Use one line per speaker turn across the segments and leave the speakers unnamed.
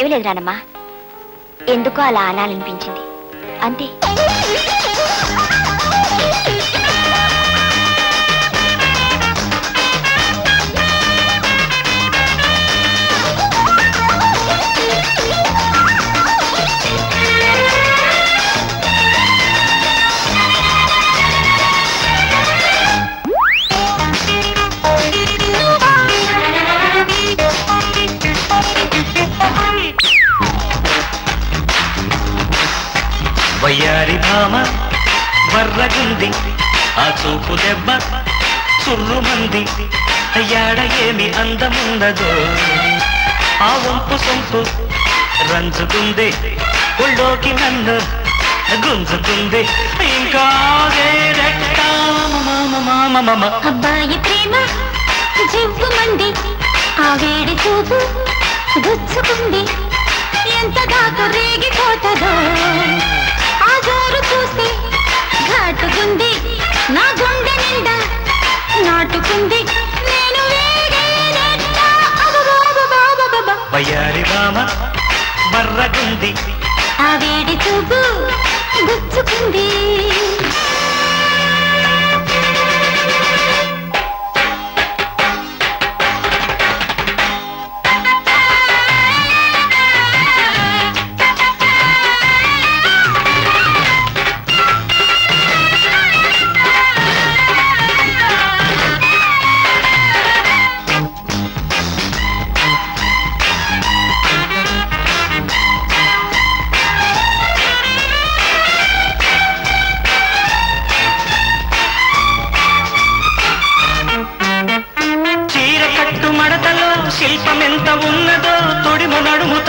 ఏమి లేదు రానమ్మా. ఎందుకో అలా అనాలనిపించింది. అంతే.
వయ్యారి భామ వర్రగుంది ఆ చూపు దెబ్బ చుర్రుమంది అయ్యాడ ఏమి అందమున్నదో ఆ వంపు సొంపు రంజుకుంది ఒళ్ళోకి నన్ను గుంజుకుంది. ఇంకా
అబ్బాయి ప్రేమ జివ్వు మంది. ఆ వేడి చూపు గుచ్చుకుంది. ఎంత దాకా రేగిపోతుందో. ఘాటుకుంది నా గుండె నిండా నాటుకుంది. నేను.
వయ్యారి భామ వర్రగుంది
ఆ వేడి చూపు గుచ్చుకుంది.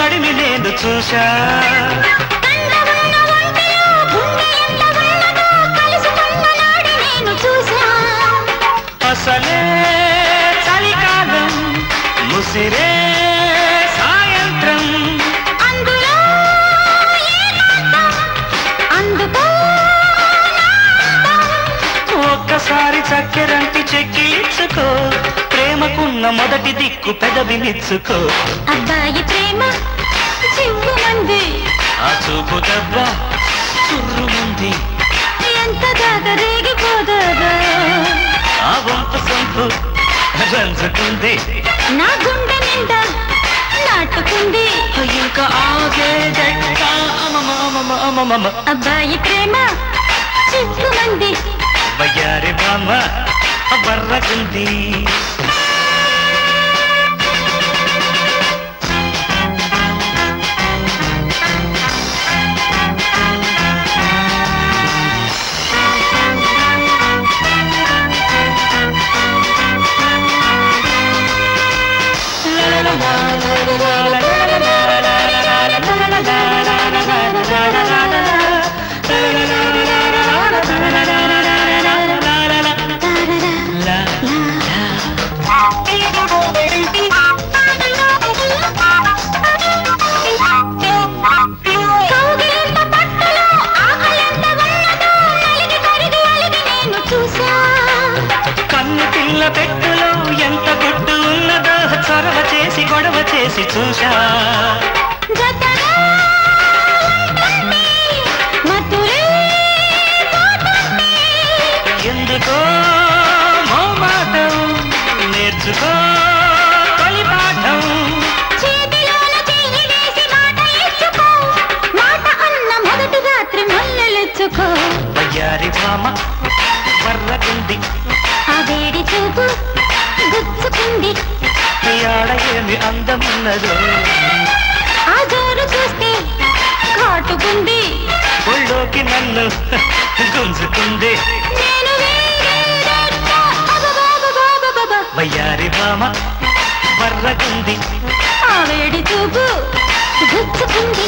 తడిమి నేను చూశా. అసలే చలికాలం ముసిరే సాయంత్రం.
అందుకో
ఒక్కసారి చక్కెరంటి చెక్కి ఇచ్చుకో. ప్రేమకున్న మొదటి దిక్కు పెదవి నిచ్చుకో.
అబ్బాయి ప్రేమ చివ్వుమంది
ఆ చూపు దెబ్బ చుర్రుముంది
ఎంత దాకా రేగిపోదదో
ఆ వంపు సొంపు రంజుకుంది.
నా గుండె నిండా నాటుకుంది.
ఇంకా ఆగేదెట్ట.
అబ్బాయి ప్రేమ చివ్వుమంది
వయ్యారి బామ్మ బర్రగుంది.
చేసి
చూశా. ఎందుకో మోమాటం నేర్చుకో. వయ్యారి భామ
ఆ వేడి చూపు
ఆడ ఏమి అందమున్నదో.
ఆ జోరు చూస్తే కాటుకుంది.
ఒళ్ళోకి నన్ను గుంజుకుంది. వయ్యారి భామ బర్రగుంది
ఆ వేడి చూపు గుచ్చుకుంది.